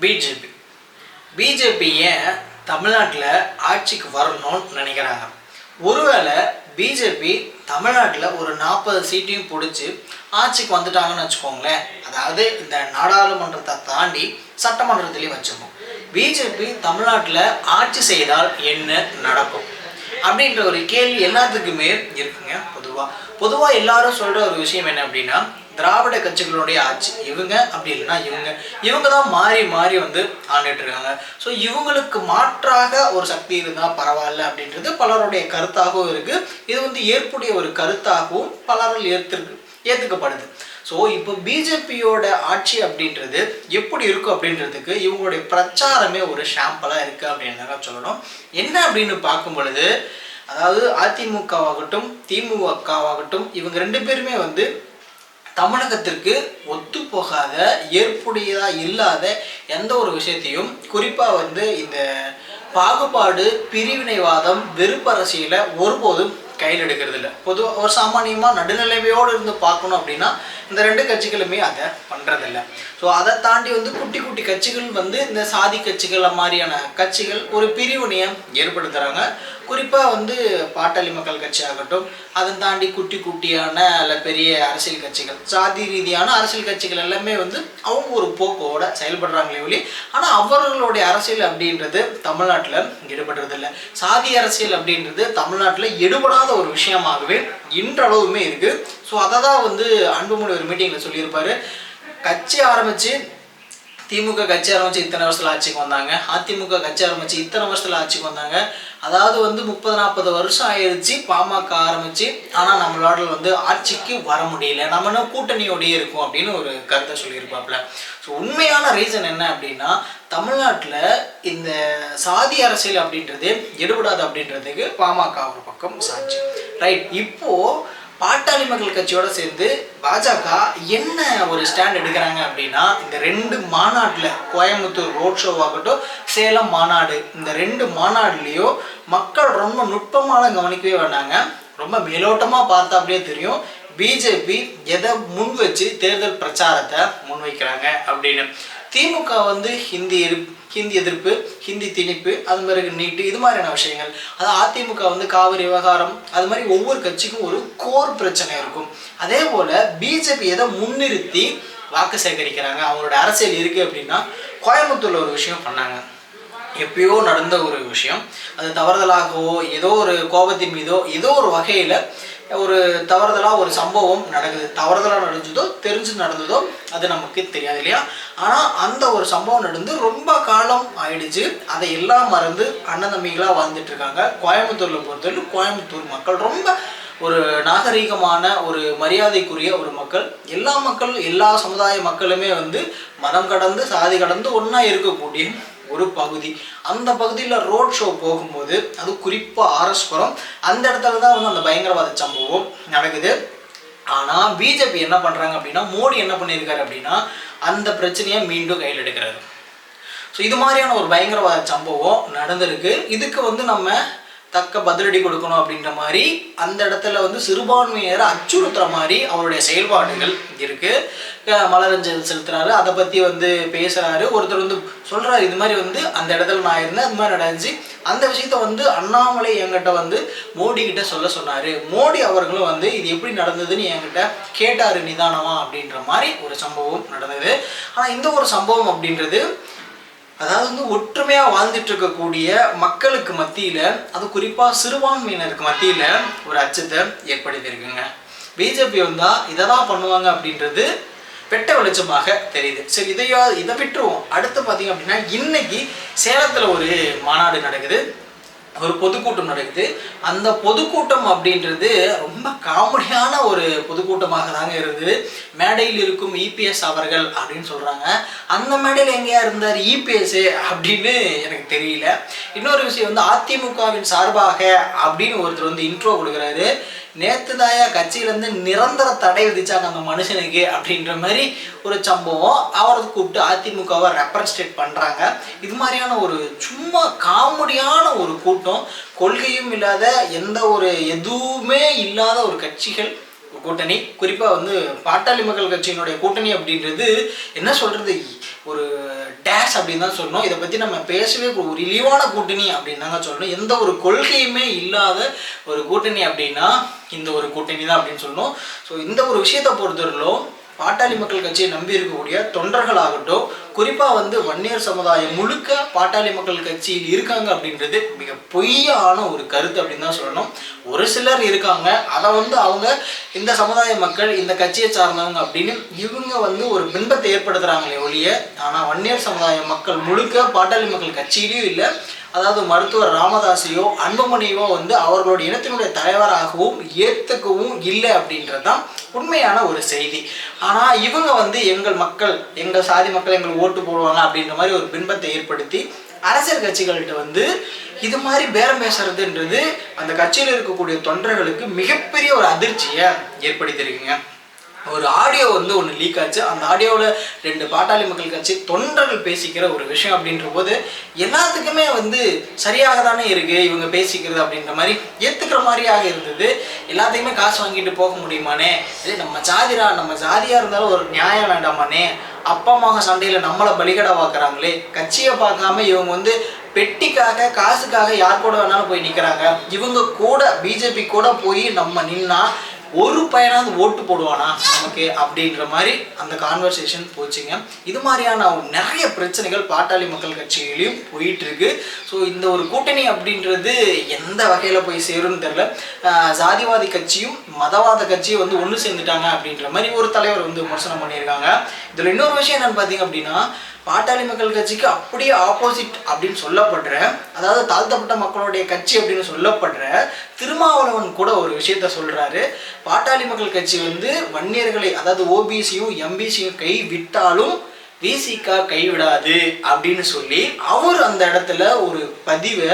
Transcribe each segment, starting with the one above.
BJP BJP ஏன் தமிழ்நாட்டில் ஆட்சிக்கு வரணும்னு நினைக்கிறாங்க. ஒருவேளை பிஜேபி தமிழ்நாட்டில் ஒரு நாற்பது சீட்டையும் பிடிச்சி ஆட்சிக்கு வந்துட்டாங்கன்னு வச்சுக்கோங்களேன். அதாவது இந்த நாடாளுமன்றத்தை தாண்டி சட்டமன்றத்திலையும் வச்சுப்போம் பிஜேபி தமிழ்நாட்டில் ஆட்சி செய்தால் என்ன நடக்கும்? அப்படின்ற ஒரு கேள்வி எல்லாத்துக்குமே இருக்குங்க பொதுவாக பொதுவாக எல்லாரும் சொல்கிற ஒரு விஷயம் என்ன அப்படின்னா திராவிட கட்சிகளுடைய ஆட்சி. இவங்க அப்படி இல்லைன்னா இவங்க. இவங்க தான் மாறி மாறி வந்து ஆண்டுட்டு இருக்காங்க ஸோ இவங்களுக்கு மாற்றாக ஒரு சக்தி இருந்தால் பரவாயில்ல அப்படின்றது பலருடைய கருத்தாகவும் இருக்குது இது வந்து ஏற்புடைய ஒரு கருத்தாகவும் பலரால் ஏற்றுருக்கு ஏற்றுக்கப்படுது. ஸோ இப்போ பிஜேபியோட ஆட்சி அப்படின்றது எப்படி இருக்கும் அப்படின்றதுக்கு இவங்களுடைய பிரச்சாரமே ஒரு ஷாம்பலாக இருக்குது அப்படின்னு சொல்லணும். என்ன அப்படின்னு பார்க்கும் பொழுது அதாவது அதிமுகவாகட்டும் திமுகவாகட்டும் இவங்க ரெண்டு பேருமே வந்து தமிழகத்திற்கு ஒத்து போகாத ஏற்புடையதாக இல்லாத எந்த ஒரு விஷயத்தையும் குறிப்பாக வந்து இந்த பாகுபாடு பிரிவினைவாதம் வெறுப்பரசியில் ஒருபோதும் கையில் எடுக்கிறது இல்லை பொதுவாக ஒரு சாமானியமாக நடுநிலைமையோடு இருந்து பார்க்கணும் அப்படின்னா இந்த ரெண்டு கட்சிகளுமே அதை பண்ணுறதில்ல ஸோ அதை தாண்டி வந்து குட்டி குட்டி கட்சிகள் வந்து இந்த சாதி கட்சிகள் மாதிரியான கட்சிகள் ஒரு பிரிவினையை ஏற்படுத்துகிறாங்க குறிப்பாக வந்து பாட்டாளி மக்கள் கட்சி ஆகட்டும் அதை தாண்டி குட்டி குட்டியான அல்ல பெரிய அரசியல் கட்சிகள் சாதி ரீதியான அரசியல் கட்சிகள் எல்லாமே வந்து அவங்க ஒரு போக்கோட செயல்படுறாங்களே ஒளி ஆனால் அவர்களுடைய அரசியல் அப்படின்றது தமிழ்நாட்டில் ஈடுபடுறதில்ல. சாதி அரசியல் அப்படின்றது தமிழ்நாட்டில் எடுபடாத ஒரு விஷயமாகவே இன்றளவுமே இருக்குது ஸோ அதை தான் வந்து அன்புமணி ஒரு மீட்டிங்கில் சொல்லியிருப்பாரு. கட்சி ஆரம்பித்து திமுக கட்சி ஆரம்பிச்சு இத்தனை வருஷத்துல ஆட்சிக்கு வந்தாங்க. அதிமுக கட்சி ஆரம்பிச்சு இத்தனை வருஷத்துல ஆட்சிக்கு வந்தாங்க. அதாவது வந்து முப்பது நாற்பது வருஷம் ஆயிடுச்சு பாமக ஆரம்பிச்சு. ஆனால் நம்மளோட வந்து ஆட்சிக்கு வர முடியல. நம்ம இன்னும் கூட்டணியோடயே இருக்கும் அப்படின்னு ஒரு கருத்தை சொல்லியிருப்பாப்புல. ஸோ உண்மையான ரீசன் என்ன அப்படின்னா தமிழ்நாட்டில் இந்த சாதி அரசியல் அப்படின்றது எடுபடாது அப்படின்றதுக்கு பாமக ஒரு பக்கம் சாட்சி. ரைட் இப்போது பாட்டாளி மக்கள் கட்சியோட சேர்ந்து பாஜக என்ன ஒரு ஸ்டாண்ட் எடுக்கிறாங்க அப்படின்னா இந்த ரெண்டு மாநாட்டில் கோயம்புத்தூர் ரோட் ஷோவாகட்டும் சேலம் மாநாடு இந்த ரெண்டு மாநாடுலேயும் மக்கள் ரொம்ப நுட்பமான கவனிக்கவே வேண்டாங்க ரொம்ப மேலோட்டமாக பார்த்தா அப்படியே தெரியும். பிஜேபி எதை முன் வச்சு தேர்தல் பிரச்சாரத்தை முன்வைக்கிறாங்க அப்படின்னு. திமுக வந்து ஹிந்தி ஹிந்தி எதிர்ப்பு ஹிந்தி திணிப்பு அது மாதிரி நீட்டு இது மாதிரியான விஷயங்கள். அது அதிமுக வந்து காவிரி விவகாரம் அது மாதிரி ஒவ்வொரு கட்சிக்கும் ஒரு கோர் பிரச்சனை இருக்கும். அதே போல் பிஜேபி எதை முன்னிறுத்தி வாக்கு சேகரிக்கிறாங்க அவங்களோட அரசியல் இருக்குது அப்படின்னா கோயம்புத்தூரில் ஒரு விஷயம் பண்ணாங்க. எப்பயோ நடந்த ஒரு விஷயம். அது தவறுதலாகவோ ஏதோ ஒரு கோபத்தின் மீதோ ஏதோ ஒரு வகையில் ஒரு தவறுதலாக ஒரு சம்பவம் நடக்குது. தவறுதலாக நடந்ததோ தெரிஞ்சு நடந்ததோ அது நமக்கு தெரியாது இல்லையா? ஆனால் அந்த ஒரு சம்பவம் நடந்து ரொம்ப காலம் ஆயிடுச்சு. அதை எல்லாம் மறந்து அண்ணன் தம்பிகளாக வாழ்ந்துட்டு இருக்காங்க கோயம்புத்தூரில் பொறுத்தவரை கோயம்புத்தூர் மக்கள் ரொம்ப ஒரு நாகரீகமான ஒரு மரியாதைக்குரிய ஒரு மக்கள். எல்லா மக்கள் எல்லா சமுதாய மக்களுமே வந்து மதம் கடந்து சாதி கடந்து ஒன்றா இருக்கக்கூடிய ஒரு பகுதி. அந்த பகுதியில் ரோட் ஷோ போகும்போது அது குறிப்பாக ஆரஸ்புரம் அந்த இடத்துல தான் வந்து அந்த பயங்கரவாத சம்பவம் நடக்குது. ஆனால் பிஜேபி என்ன பண்ணுறாங்க அப்படின்னா மோடி என்ன பண்ணியிருக்காரு அப்படின்னா அந்த பிரச்சனையை மீண்டும் கையில் எடுக்கிறாரு. ஸோ இது மாதிரியான ஒரு பயங்கரவாத சம்பவம் நடந்திருக்கு. இதுக்கு வந்து நம்ம தக்க பதிலடி கொடுக்கணும் அப்படின்ற மாதிரி அந்த இடத்துல வந்து சிறுபான்மையரை அச்சுறுத்துற மாதிரி அவருடைய செயல்பாடுகள் இருக்கு. மலரஞ்சல் செலுத்துறாரு. அதை பத்தி வந்து பேசுறாரு. ஒருத்தர் வந்து சொல்றாரு இது மாதிரி வந்து அந்த இடத்துல நான் இருந்தேன் அது மாதிரி நடந்துச்சு. அந்த விஷயத்த வந்து அண்ணாமலை என்கிட்ட வந்து மோடி கிட்ட சொல்ல சொன்னாரு. மோடி அவர்களும் வந்து இது எப்படி நடந்ததுன்னு என்கிட்ட கேட்டாரு நிதானமா அப்படின்ற மாதிரி ஒரு சம்பவம் நடந்தது. ஆனா இந்த ஒரு சம்பவம் அப்படின்றது அதாவது வந்து ஒற்றுமையாக வாழ்ந்துட்டு இருக்கக்கூடிய மக்களுக்கு மத்தியில் அது குறிப்பாக சிறுபான்மையினருக்கு மத்தியில் ஒரு அச்சத்தை ஏற்படுத்தியிருக்குங்க. பிஜேபி வந்தால் இதை தான் பண்ணுவாங்க அப்படின்றது வெட்ட வெளிச்சமாக தெரியுது. சரி இதையோ இதை விட்டுருவோம். அடுத்து பார்த்தீங்க அப்படின்னா இன்னைக்கு சேலத்தில் ஒரு மாநாடு நடக்குது. ஒரு பொதுக்கூட்டம் நடக்குது. அந்த பொதுக்கூட்டம் அப்படின்றது ரொம்ப காமெடியான ஒரு பொதுக்கூட்டமாக தாங்க இருந்தது. மேடையில் இருக்கும் இபிஎஸ் அவர்கள் அப்படின்னு சொல்கிறாங்க அந்த மேடையில் எங்கேயா இருந்தார்? இபிஎஸ் அப்படின்னு எனக்கு தெரியல. இன்னொரு விஷயம் வந்து அதிமுகவின் சார்பாக அப்படின்னு ஒருத்தர் வந்து இன்ட்ரோ கொடுக்குறாரு. நேற்று தாயா கட்சியிலேருந்து நிரந்தர தடை விதிச்சாங்க அந்த மனுஷனுக்கு அப்படின்ற மாதிரி ஒரு சம்பவம். அவரை கூப்பிட்டு அதிமுகவை ரெப்ரன்ஸ்டேட் பண்ணுறாங்க இது மாதிரியான ஒரு சும்மா காமெடியான ஒரு கூட்டம் கொள்கையும் இல்லாத எந்த ஒரு எதுவுமே இல்லாத ஒரு கட்சிகள் கூட்டணி. குறிப்பாக வந்து பாட்டாளி மக்கள் கட்சியினுடைய கூட்டணி அப்படின்றது என்ன சொல்கிறது ஒரு டேஷ் அப்படின்னு தான் சொல்லணும். இதை பற்றி நம்ம பேசவே ஒரு இழிவான கூட்டணி அப்படின்னு தாங்க சொல்லணும். எந்த ஒரு கொள்கையுமே இல்லாத ஒரு கூட்டணி அப்படின்னா இந்த ஒரு கூட்டணி தான் அப்படின்னு சொல்லணும். ஸோ இந்த ஒரு விஷயத்தை பொறுத்தவரையிலும் பாட்டாளி மக்கள் கட்சியை நம்பி இருக்கக்கூடிய தொண்டர்களாகட்டும் குறிப்பாக வந்து வன்னியர் சமுதாயம் முழுக்க பாட்டாளி மக்கள் கட்சியில் இருக்காங்க அப்படின்றது மிக பொய்யான ஒரு கருத்து அப்படின்னு தான் சொல்லணும். ஒரு சிலர் இருக்காங்க. அதை வந்து அவங்க இந்த சமுதாய மக்கள் இந்த கட்சியை சார்ந்தவங்க அப்படின்னு இவங்க வந்து ஒரு பின்பத்தை ஏற்படுத்துகிறாங்களே ஒழிய ஆனால் வன்னியர் சமுதாய மக்கள் முழுக்க பாட்டாளி மக்கள் கட்சியிலையும் இல்லை அதாவது மருத்துவர் ராமதாஸையோ அன்புமணியோ வந்து அவர்களோட இனத்தினுடைய தலைவராகவும் ஏற்றுக்கவும் இல்லை அப்படின்றது தான் உண்மையான ஒரு செய்தி. ஆனால் இவங்க வந்து எங்கள் மக்கள் எங்கள் சாதி மக்கள் எங்களுக்கு ஓட்டு போடுவாங்க அப்படின்ற மாதிரி ஒரு பின்பத்தை ஏற்படுத்தி அரசியல் கட்சிகள்கிட்ட வந்து இது மாதிரி பேரம் பேசுறதுன்றது அந்த கட்சியில் இருக்கக்கூடிய தொண்டர்களுக்கு மிகப்பெரிய ஒரு அதிர்ச்சியை ஏற்படுத்தியிருக்குங்க. ஒரு ஆடியோ வந்து ஒன்று லீக் ஆச்சு. அந்த ஆடியோவில் ரெண்டு பாட்டாளி மக்கள் கட்சி தொண்டர்கள் பேசிக்கிற ஒரு விஷயம் அப்படின்ற போது எல்லாத்துக்குமே வந்து சரியாக தானே இருக்குது இவங்க பேசிக்கிறது அப்படின்ற மாதிரி ஏற்றுக்கிற மாதிரியாக இருந்தது. எல்லாத்தையுமே காசு வாங்கிட்டு போக முடியுமானே? இது நம்ம ஜாதிரா நம்ம ஜாதியாக இருந்தாலும் ஒரு நியாயம் வேண்டாமானே? அப்பா அம்மா சண்டையில் நம்மளை பலிகடை பார்க்குறாங்களே கட்சியை பார்க்காம இவங்க வந்து பெட்டிக்காக காசுக்காக யார் கூட வேணாலும் போய் நிற்கிறாங்க இவங்க கூட பிஜேபி கூட போய் நம்ம நின்னா ஒரு பையனாவது ஓட்டு போடுவானா? நமக்கு அப்படின்ற மாதிரி அந்த கான்வர்சேஷன் போச்சுங்க. இது மாதிரியான நிறைய பிரச்சனைகள் பாட்டாளி மக்கள் கட்சியிலையும் போயிட்டு இருக்கு ஸோ இந்த ஒரு கூட்டணி அப்படின்றது எந்த வகையில் போய் சேரும்னு தெரில ஜாதிவாதி கட்சியும் மதவாத கட்சியும் வந்து ஒன்று சேர்ந்துட்டாங்க அப்படின்ற மாதிரி ஒரு தலைவர் வந்து விமர்சனம் பண்ணியிருக்காங்க. இதில் இன்னொரு விஷயம் என்னன்னு பார்த்தீங்க அப்படின்னா பாட்டாளி மக்கள் கட்சிக்கு அப்படியே ஆப்போசிட் அப்படின்னு சொல்லப்படுற அதாவது தாழ்த்தப்பட்ட மக்களுடைய கட்சி அப்படின்னு சொல்லப்படுற திருமாவளவன் கூட ஒரு விஷயத்த சொல்றாரு. பாட்டாளி மக்கள் கட்சி வந்து வன்னியர்களை அதாவது ஓபிசியும் எம்பிசியும் கை விட்டாலும் விசிகா கைவிடாது அப்படின்னு சொல்லி அவர் அந்த இடத்துல ஒரு பதிவை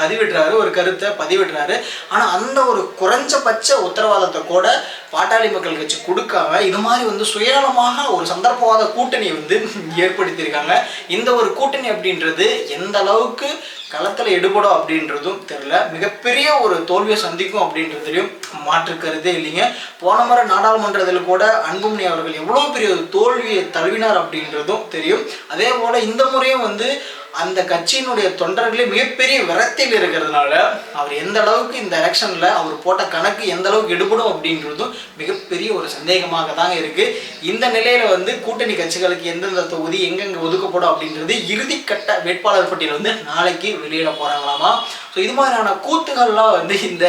பதிவிடுறாரு ஒரு கருத்தை பதிவிடுறாரு. ஆனால் அந்த ஒரு குறைஞ்சபட்ச உத்தரவாதத்தை கூட பாட்டாளி மக்கள் கட்சி கொடுக்காம இது மாதிரி வந்து சுயநலமாக ஒரு சந்தர்ப்பவாத கூட்டணி வந்து ஏற்படுத்தியிருக்காங்க. இந்த ஒரு கூட்டணி அப்படின்றது எந்த அளவுக்கு களத்தில் எடுபடும் அப்படின்றதும் தெரில மிகப்பெரிய ஒரு தோல்வியை சந்திக்கும் அப்படின்றதுலையும் மாற்று கருதே இல்லைங்க. போன முறை நாடாளுமன்றத்தில் கூட அன்புமணி அவர்கள் எவ்வளோ பெரிய தோல்வியை தழுவினார் அப்படின்றதும் தெரியும். அதே போல் இந்த முறையும் வந்து அந்த கட்சியினுடைய தொண்டர்களே மிகப்பெரிய விரத்தில் இருக்கிறதுனால அவர் எந்த அளவுக்கு இந்த எலெக்ஷனில் அவர் போட்ட கணக்கு எந்த அளவுக்கு எடுபடும் அப்படின்றதும் மிகப்பெரிய ஒரு சந்தேகமாக தாங்க இருக்குது இந்த நிலையில் வந்து கூட்டணி கட்சிகளுக்கு எந்தெந்த தொகுதி எங்கெங்கே ஒதுக்கப்படும் அப்படின்றது இறுதிக்கட்ட வேட்பாளர் பட்டியல் வந்து நாளைக்கு வெளியிட போகிறாங்களாமா ஸோ இது மாதிரியான கூத்துகள்லாம் வந்து இந்த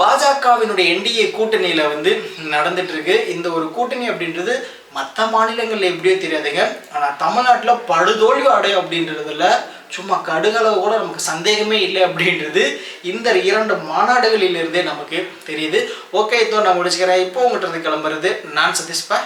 பாஜகவினுடைய என்டிஏ கூட்டணியில் வந்து நடந்துட்டு இருக்கு. இந்த ஒரு கூட்டணி அப்படின்றது மற்ற மாநிலங்களில் எப்படியோ தெரியாதுங்க. ஆனால் தமிழ்நாட்டில் படுதோல்வி அடையும் அப்படின்றதுல சும்மா கடுகளவு கூட நமக்கு சந்தேகமே இல்லை அப்படின்றது இந்த இரண்டு மாநாடுகளிலிருந்தே நமக்கு தெரியுது. ஓகே இதோ நான் முடிச்சுக்கிறேன். இப்போ உங்கள்கிட்ட இருந்து கிளம்புறது நான் சதீஷ்பா